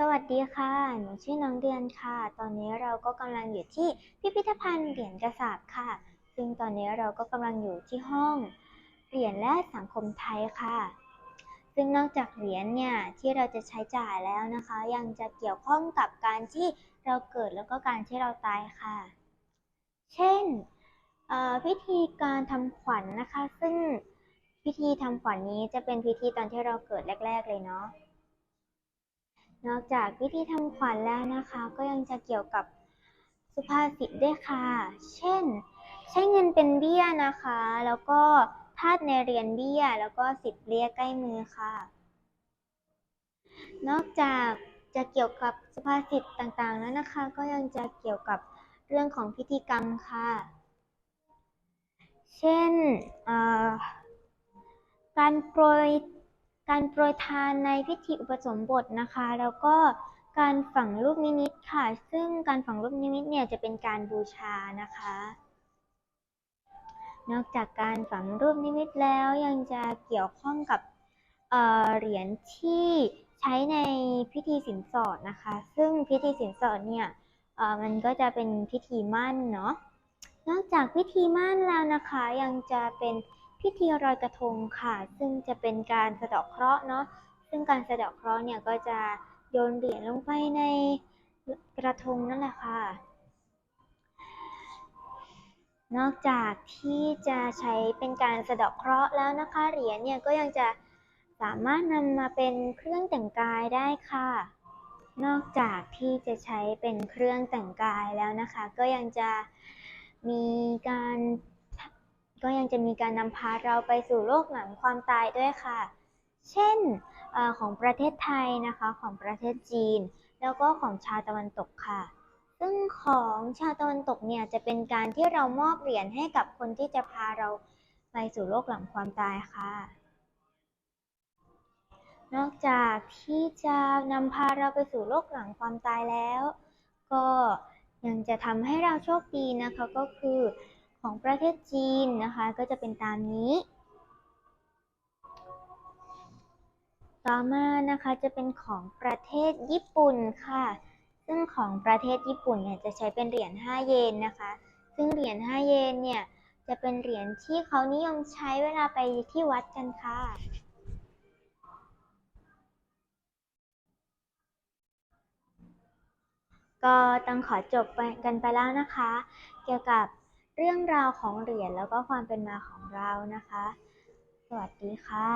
สวัสดีค่ะ หนูชื่อน้องเดือนค่ะ ตอนนี้เราก็กำลังอยู่ที่พิพิธภัณฑ์เหรียญกระสาบค่ะ ซึ่งตอนนี้เราก็กำลังอยู่ที่ห้องเหรียญและสังคมไทยค่ะ ซึ่งนอกจากเหรียญเนี่ยที่เราจะใช้จ่ายแล้วนะคะ ยังจะเกี่ยวข้องกับการที่เราเกิดแล้วก็การที่เราตายค่ะ เช่นพิธีการทำขวัญนนะคะ ซึ่งพิธีทำขวัญนนี้จะเป็นพิธีตอนที่เราเกิดแรก ๆ เลยเนาะ นอกจากพิธีทำขวัญแล้วนะคะ ก็ยังจะเกี่ยวกับสุภาษิตด้วยค่ะ เช่น ใช้เงินเป็นเบี้ยนะคะ แล้วก็ทาสในเรียนเบี้ย แล้วก็สิบเบี้ยใกล้มือค่ะ นอกจากจะเกี่ยวกับสุภาษิตต่างๆแล้วนะคะ ก็ยังจะเกี่ยวกับเรื่องของพิธีกรรมค่ะ เช่นการโปรย การโปรยทานในพิธีอุปสมบทนะคะ แล้วก็การฝังลูกนิมิตค่ะ ซึ่งการฝังลูกนิมิตเนี่ยจะเป็นการบูชานะคะ นอกจากการฝังรูปนิมิตแล้วยังจะเกี่ยวข้องกับเเหรียญที่ใช้ในพิธีสินสอดนะคะ ซึ่งพิธีสินสอดเนี่ยมันก็จะเป็นพิธีมั่นเนาะนอกจากพิธีมั่นแล้วนะคะยังจะเป็น พิธีลอยกระทงค่ะ ซึ่งจะเป็นการสะเดาะเคราะห์เนาะซึ่งการสะเดาะเคราะห์เนี่ยก็จะโยนเหรียญลงไปในกระทงนั่นแหละค่ะ นอกจากที่จะใช้เป็นการสะเดาะเคราะห์แล้วนะคะ เหรียญเนี่ยก็ยังจะสามารถนำมาเป็นเครื่องแต่งกายได้ค่ะ นอกจากที่จะใช้เป็นเครื่องแต่งกายแล้วนะคะ ก็ยังจะมีการ ก็ยังจะมีการนำพาเราไปสู่โลกหลังความตายด้วยค่ะ เช่นอของประเทศไทยนะคะ ของประเทศจีน แล้วก็ของชาวตะวันตกค่ะ ซึ่งของชาวตะวันตกเนี่ยจะเป็นการที่เรามอบเหรียญให้กับคนที่จะพาเราไปสู่โลกหลังความตายค่ะ นอกจากที่จะนำพาเราไปสู่โลกหลังความตายแล้ว ก็ยังจะทำให้เราโชคดีนะคะก็คือ ของประเทศจีนนะคะ ก็จะเป็นตามนี้ ต่อมานะคะจะเป็นของประเทศญี่ปุ่นค่ะ ซึ่งของประเทศญี่ปุ่นเนี่ยจะใช้เป็นเหรียญ 5 เยนนะคะ ซึ่งเหรียญ 5 เยนเนี่ยจะเป็นเหรียญที่เขานิยมใช้เวลาไปที่วัดกันค่ะก็ต้องขอจบไปกันไปแล้วนะคะ เกี่ยวกับ เรื่องราวของเหรียญแล้วก็ความเป็นมาของเรานะคะ สวัสดีค่ะ